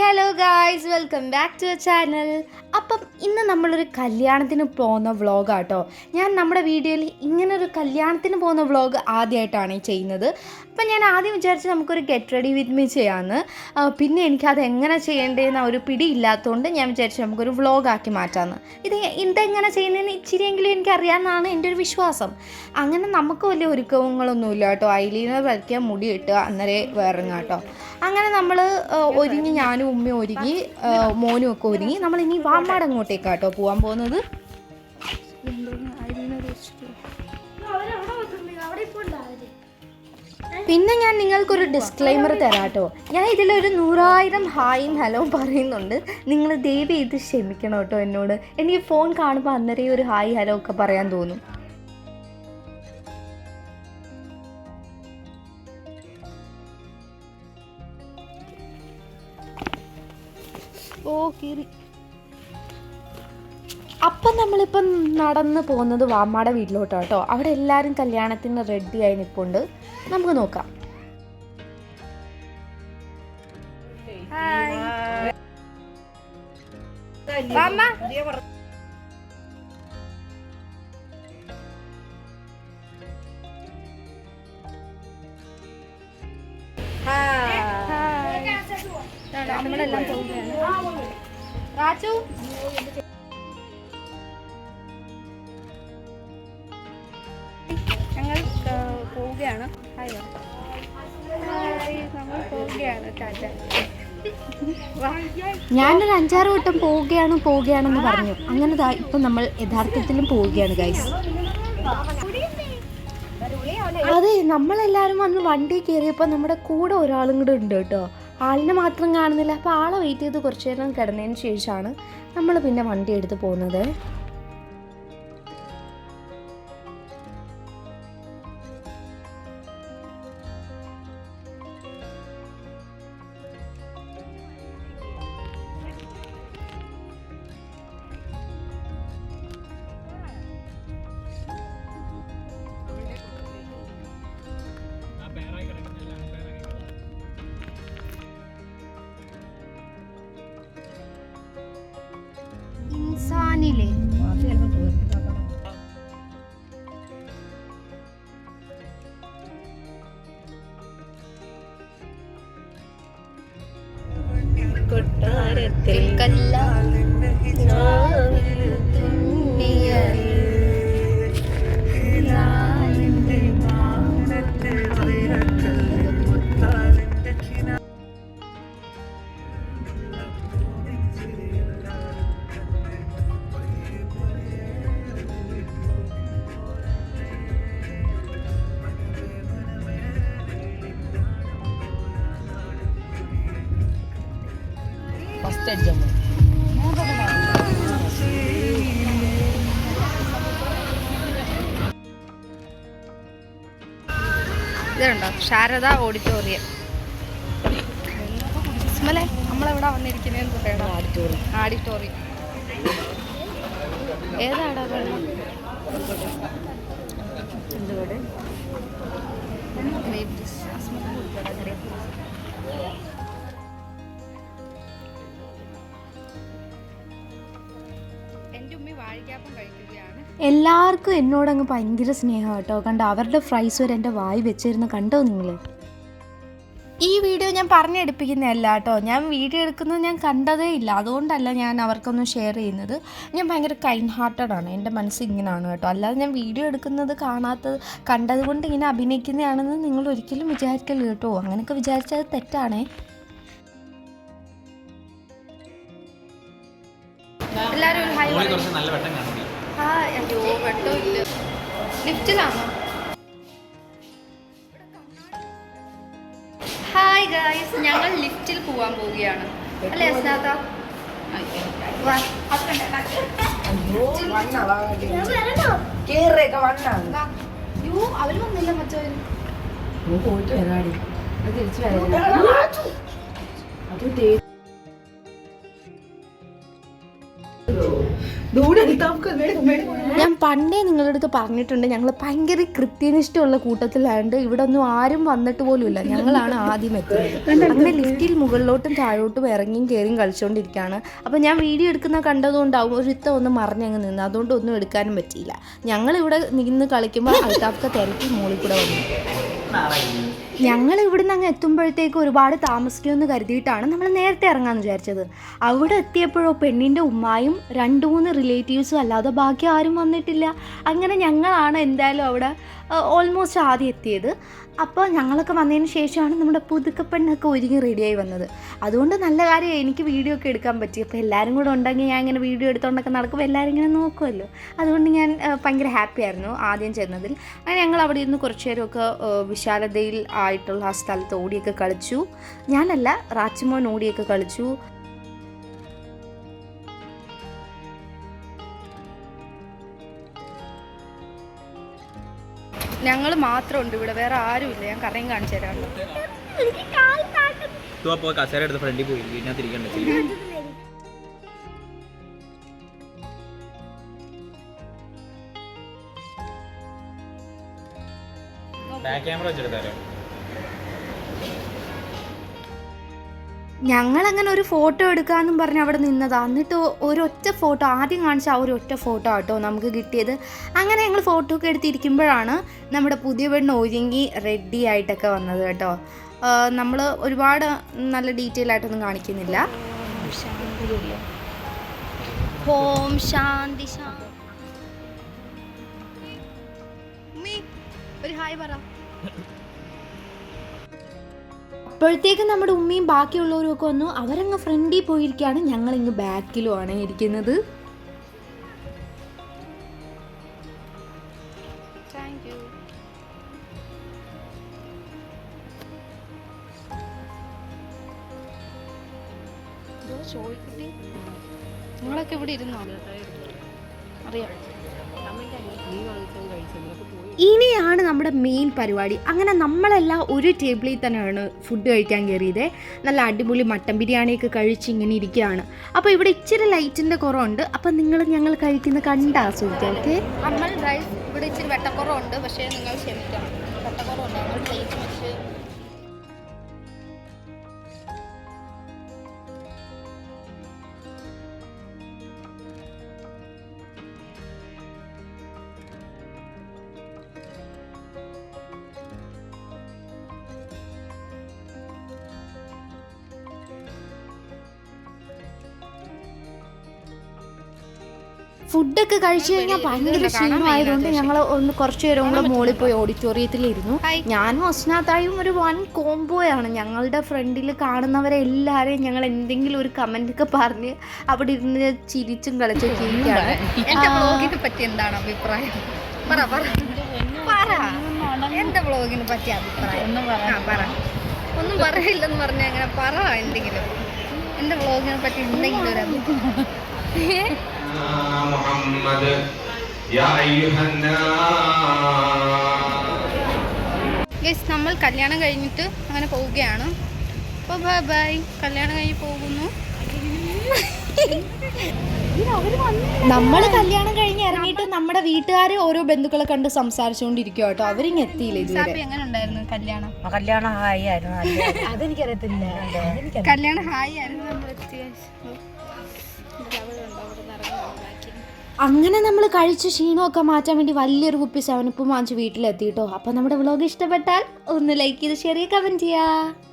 Hello guys welcome back to channel അപ്പം ഇന്ന് നമ്മളൊരു കല്യാണത്തിന് പോകുന്ന വ്ളോഗാട്ടോ ഞാൻ നമ്മുടെ വീഡിയോയിൽ ഇങ്ങനെ ഒരു കല്യാണത്തിന് പോകുന്ന വ്ളോഗ് ആദ്യമായിട്ടാണ് ചെയ്യുന്നത്. അപ്പം ഞാൻ ആദ്യം വിചാരിച്ച് നമുക്കൊരു ഗെറ്റ് റെഡി വിത്ത് മീ ചെയ്യാമെന്ന് പിന്നെ എനിക്കത് എങ്ങനെ ചെയ്യേണ്ടതെന്ന് ഒരു പിടി ഇല്ലാത്തതുകൊണ്ട് ഞാൻ വിചാരിച്ചു നമുക്കൊരു വ്ളോഗാക്കി മാറ്റാമെന്ന് ഇത് ഇതെങ്ങനെ ചെയ്യുന്നതെന്ന് ഇച്ചിരിയെങ്കിലും എനിക്കറിയാമെന്നാണ് എന്റെ ഒരു വിശ്വാസം. അങ്ങനെ നമുക്ക് വലിയ ഒരുക്കങ്ങളൊന്നുമില്ല കേട്ടോ. അയിലീന വരയ്ക്കുക മുടി ഇട്ടുക അന്നേരം ഇറങ്ങുക കേട്ടോ. അങ്ങനെ നമ്മൾ ഒരുങ്ങി ഞാനും ഉമ്മയും ഒരുങ്ങി മോനും ഒക്കെ ഒരുങ്ങി. നമ്മളിനി ഇനി അങ്ങോട്ടേക്കാണ് കേട്ടോ പോകാൻ പോകുന്നത് പിന്നെ ഞാൻ നിങ്ങൾക്കൊരു ഡിസ്ക്ലൈമർ തരാട്ടോ. ഞാൻ ഇതിലൊരു നൂറായിരം ഹായും ഹലോ പറയുന്നുണ്ട്. നിങ്ങൾ ദയവ് ഇത് ക്ഷമിക്കണം കേട്ടോ എന്നോട്. എനിക്ക് ഫോൺ കാണുമ്പോൾ അന്നേരം ഒരു ഹായ് ഹലോ ഒക്കെ പറയാൻ തോന്നും. ഓ കീറി. അപ്പം നമ്മളിപ്പം നടന്ന് പോകുന്നത് വാമ്മാടെ വീട്ടിലോട്ടാണ് കേട്ടോ അവിടെ എല്ലാവരും കല്യാണത്തിന് റെഡി ആയി നിൽപ്പുണ്ട് നമുക്ക് നോക്കാം. നമ്മളെല്ലാം പോവുകയാണ് പോവുകയാണ്. ഞാനൊരു അഞ്ചാറ് വട്ടം പോവുകയാണ് പോവുകയാണെന്ന് പറഞ്ഞു. അങ്ങനെ ഇപ്പം നമ്മൾ യഥാർത്ഥത്തിലും പോവുകയാണ് ഗൈസ് അതെ നമ്മളെല്ലാവരും വന്ന് വണ്ടി കയറിയപ്പോൾ നമ്മുടെ കൂടെ ഒരാളും കൂടെ ഉണ്ട് കേട്ടോ. ആളിനെ മാത്രം കാണുന്നില്ല. അപ്പോൾ ആളെ വെയിറ്റ് ചെയ്ത് കുറച്ചു നേരം കിടന്നതിന് ശേഷമാണ് നമ്മൾ പിന്നെ വണ്ടി എടുത്ത് പോകുന്നത്. ഇൻസാനിലെ കൊട്ടാരത്തിൽ കല്ല എക്സാം ഇതുണ്ടോ? ശാരദ ഓഡിറ്റോറിയം. ഇസ്മലെ നമ്മളെവിടെ വന്നിരിക്കുന്നതെന്ന് പറയണം. Auditorium auditorium. ഏതാടാ വെള്ളം? എന്നോട് കഴിക്കുകയാണ്. എല്ലാവർക്കും എന്നോടങ്ങ് ഭയങ്കര സ്നേഹം കേട്ടോ. കണ്ട അവരുടെ ഫ്രൈസ് വരെ എന്റെ വായി വെച്ചിരുന്ന് കണ്ടോ നിങ്ങൾ ഈ വീഡിയോ ഞാൻ പറഞ്ഞെടുപ്പിക്കുന്നതല്ല കേട്ടോ. ഞാൻ വീഡിയോ എടുക്കുന്നത് ഞാൻ കണ്ടതേ ഇല്ല. അതുകൊണ്ടല്ല ഞാൻ അവർക്കൊന്നും ഷെയർ ചെയ്യുന്നത്. ഞാൻ ഭയങ്കര കൈൻഡ് ഹാർട്ടഡ് ആണ്. എന്റെ മനസ്സ് ഇങ്ങനെയാണ് കേട്ടോ. അല്ലാതെ ഞാൻ വീഡിയോ എടുക്കുന്നത് കാണാത്തത് കണ്ടതുകൊണ്ട് ഇങ്ങനെ അഭിനയിക്കുന്നതാണെന്ന് നിങ്ങൾ ഒരിക്കലും വിചാരിക്കല്ല കേട്ടോ. അങ്ങനെയൊക്കെ വിചാരിച്ചത് തെറ്റാണേ. ഹായ് അയ്യോ ലിഫ്റ്റിലാണോ? ഹായ് ഗായ്സ് ഞങ്ങൾ ലിഫ്റ്റിൽ പോവാൻ പോവുകയാണ്. അല്ലേ അസ്നാഥ? അവർ വന്നില്ല പോയിട്ട് വരാടി. തിരിച്ചു വരാ. അത് ഞാൻ പണ്ടേ നിങ്ങളുടെ അടുത്ത് പറഞ്ഞിട്ടുണ്ട് ഞങ്ങൾ ഭയങ്കര കൃത്യനിഷ്ഠമുള്ള കൂട്ടത്തിലായതുകൊണ്ട് ഇവിടെ ഒന്നും ആരും വന്നിട്ട് പോലും ഇല്ല ഞങ്ങളാണ് ആദ്യം എത്തുന്നത് അങ്ങനെ ലിഫ്റ്റിൽ മുകളിലോട്ടും താഴോട്ടും ഇറങ്ങിയും കയറിയും കളിച്ചുകൊണ്ടിരിക്കുകയാണ് അപ്പോൾ ഞാൻ വീഡിയോ എടുക്കുന്ന കണ്ടതുകൊണ്ടാവും ഒരു ഇത്ത ഒന്ന് മറിഞ്ഞങ്ങ് നിന്ന്. അതുകൊണ്ട് ഒന്നും എടുക്കാനും പറ്റിയില്ല. ഞങ്ങൾ ഇവിടെ നിന്ന് കളിക്കുമ്പോൾ അൽതാഫ്ക്ക തിരക്കി മുകളിൽ കൂടെ വന്നു. ഞങ്ങൾ ഇവിടുന്ന് അങ്ങ് എത്തുമ്പോഴത്തേക്ക് ഒരുപാട് താമസിക്കുമെന്ന് കരുതിയിട്ടാണ് നമ്മൾ നേരത്തെ ഇറങ്ങാമെന്ന് വിചാരിച്ചത്. അവിടെ എത്തിയപ്പോഴോ പെണ്ണിന്റെ ഉമ്മായും രണ്ട് മൂന്ന് റിലേറ്റീവ്സും അല്ലാതെ ബാക്കി ആരും വന്നിട്ടില്ല. അങ്ങനെ ഞങ്ങളാണ് എന്തായാലും അവിടെ ഓൾമോസ്റ്റ് ആദ്യം എത്തിയത്. അപ്പോൾ ഞങ്ങളൊക്കെ വന്നതിന് ശേഷമാണ് നമ്മുടെ പുതുക്കപ്പെണ്ണൊക്കെ ഒരുങ്ങി റെഡിയായി വന്നത്. അതുകൊണ്ട് നല്ല കാര്യം എനിക്ക് വീഡിയോ ഒക്കെ എടുക്കാൻ പറ്റി. അപ്പോൾ എല്ലാവരും കൂടെ ഉണ്ടെങ്കിൽ ഞാൻ ഇങ്ങനെ വീഡിയോ എടുത്തുകൊണ്ടൊക്കെ നടക്കുമ്പോൾ എല്ലാവരും ഇങ്ങനെ നോക്കുമല്ലോ അതുകൊണ്ട് ഞാൻ ആ, ഭയങ്കര ഹാപ്പി ആയിരുന്നു ആദ്യം ചെന്നതിൽ. അങ്ങനെ ഞങ്ങൾ അവിടെ ഇരുന്ന് കുറച്ച് നേരമൊക്കെ ആ, വിശാലതയിൽ ആയിട്ടുള്ള ആ സ്ഥലത്ത് ഓടിയൊക്കെ കളിച്ചു. ഞാനല്ല റാച്ചിമോൻ ഓടിയൊക്കെ കളിച്ചു. ഞങ്ങൾ മാത്രമുണ്ട് ഇവിടെ വേറെ ആരുമില്ല. ഞാൻ കറയും കാണിച്ചു എടുത്ത് ഫ്രണ്ടിൽ പോയി. ബാക്ക് ക്യാമറ വെച്ചെടുത്താലോ? ഞങ്ങളങ്ങനെ ഒരു ഫോട്ടോ എടുക്കാമെന്നും പറഞ്ഞ് അവിടെ നിന്നതാ. എന്നിട്ട് ഒരൊറ്റ ഫോട്ടോ ആദ്യം കാണിച്ച ആ ഒരു ഒറ്റ ഫോട്ടോ ആട്ടോ നമുക്ക് കിട്ടിയത്. അങ്ങനെ ഞങ്ങൾ ഫോട്ടോ ഒക്കെ എടുത്തിരിക്കുമ്പോഴാണ് നമ്മുടെ പുതിയ പെണ്ണ് ഒരുങ്ങി റെഡി ആയിട്ടൊക്കെ വന്നത് കേട്ടോ. നമ്മൾ ഒരുപാട് നല്ല ഡീറ്റെയിൽ ആയിട്ടൊന്നും കാണിക്കുന്നില്ല. ഓം ശാന്തി ശാന്തി ഒരു ഹായ് പറ. അപ്പോഴത്തേക്ക് നമ്മുടെ ഉമ്മയും ബാക്കിയുള്ളവരും ഒക്കെ വന്നു. അവരങ്ങ് ഫ്രണ്ടിൽ പോയിരിക്കുകയാണ്. ഞങ്ങൾ ഇങ്ങ് ബാക്കിലുമാണ് ഇരിക്കുന്നത്. ചോദിക്കട്ടെ? നിങ്ങളൊക്കെ ഇവിടെ ഇരുന്നോ? അറിയാം. ഇനിയാണ് നമ്മുടെ മെയിൻ പരിപാടി. അങ്ങനെ നമ്മളെല്ലാം ഒരു ടേബിളിൽ തന്നെയാണ് ഫുഡ് കഴിക്കാൻ കയറിയത്. നല്ല അടിപൊളി മട്ടൻ ബിരിയാണിയൊക്കെ കഴിച്ച് ഇങ്ങനെ ഇരിക്കുകയാണ്. അപ്പോൾ ഇവിടെ ഇച്ചിരി ലൈറ്റിന്റെ കുറവുണ്ട്. അപ്പോൾ നിങ്ങൾ ഞങ്ങൾ കഴിക്കുന്ന കണ്ട് ആസ്വദിക്കാം ഓക്കെ നമ്മൾ ഇവിടെ ഇച്ചിരി വെട്ടക്കുറവുണ്ട്. പക്ഷേ നിങ്ങൾ ക്ഷമിക്കണം. ഫുഡൊക്കെ കഴിച്ചു കഴിഞ്ഞാൽ ഭയങ്കര ക്ഷീണമായതുകൊണ്ട് ഞങ്ങൾ ഒന്ന് കുറച്ച് നേരം കൂടെ മുകളിൽ പോയി ഓഡിറ്റോറിയത്തിലിരുന്നു. ഞാനും അസ്നാത്തായും ഒരു വൺ കോംബോയാണ്. ഞങ്ങളുടെ ഫ്രണ്ടിൽ കാണുന്നവരെ എല്ലാവരെയും ഞങ്ങൾ എന്തെങ്കിലും ഒരു കമന്റ് ഒക്കെ പറഞ്ഞ് അവിടെ ഇരുന്ന് ചിരിച്ചും കളിച്ചും ചെയ്യുകയാണ് എന്താണ് അഭിപ്രായം? പറ പറ. എന്റെ ബ്ലോഗിനെ പറ്റി അഭിപ്രായം. ആ, പറ. ഒന്നും പറയില്ലെന്ന് പറഞ്ഞ അങ്ങനെ പറ എന്തെങ്കിലും. എന്റെ വ്ളോഗിനെ പറ്റി എന്തെങ്കിലും ഒരു അഭിപ്രായം? محمد يا أيها الناس ഗൈസ് നമ്മൾ കല്യാണം കഴിഞ്ഞിട്ട് അങ്ങനെ പോവുകയാണ് അപ്പോൾ ബൈ ബൈ കല്യാണം കഴിഞ്ഞ് പോകുന്നു നമ്മൾ കല്യാണം കഴിഞ്ഞ് ഇറങ്ങിയിട്ട് നമ്മുടെ വീട്ടുകാരെ ഓരോ ബന്ധുക്കളെ കണ്ട് സംസാരിച്ചുകൊണ്ടിരിക്കുക കേട്ടോ അവരിങ്ങ് എത്തിയില്ല ഇതുവരെ സാപ്പി എങ്ങനെ ഉണ്ടായിരുന്നു കല്യാണം കല്യാണം ഹായി ആയിരുന്നു നല്ല- അതെനിക്കറിയത്തില്ല അതെനിക്കറിയാം കല്യാണം ഹായ് ആയിരുന്നു നമ്മൾ എത്തിയ അങ്ങനെ നമ്മൾ കഴിച്ച ക്ഷീണമൊക്കെ മാറ്റാൻ വേണ്ടി വലിയൊരു കുപ്പി സെവനപ്പും വാങ്ങിച്ച് വീട്ടിലെത്തിയിട്ടോ. അപ്പം അപ്പോൾ നമ്മുടെ വ്ളോഗ് ഇഷ്ടപ്പെട്ടാൽ ഒന്ന് ലൈക്ക് ചെയ്ത് ഷെയർ ചെയ്യുക കമന്റ് ചെയ്യുക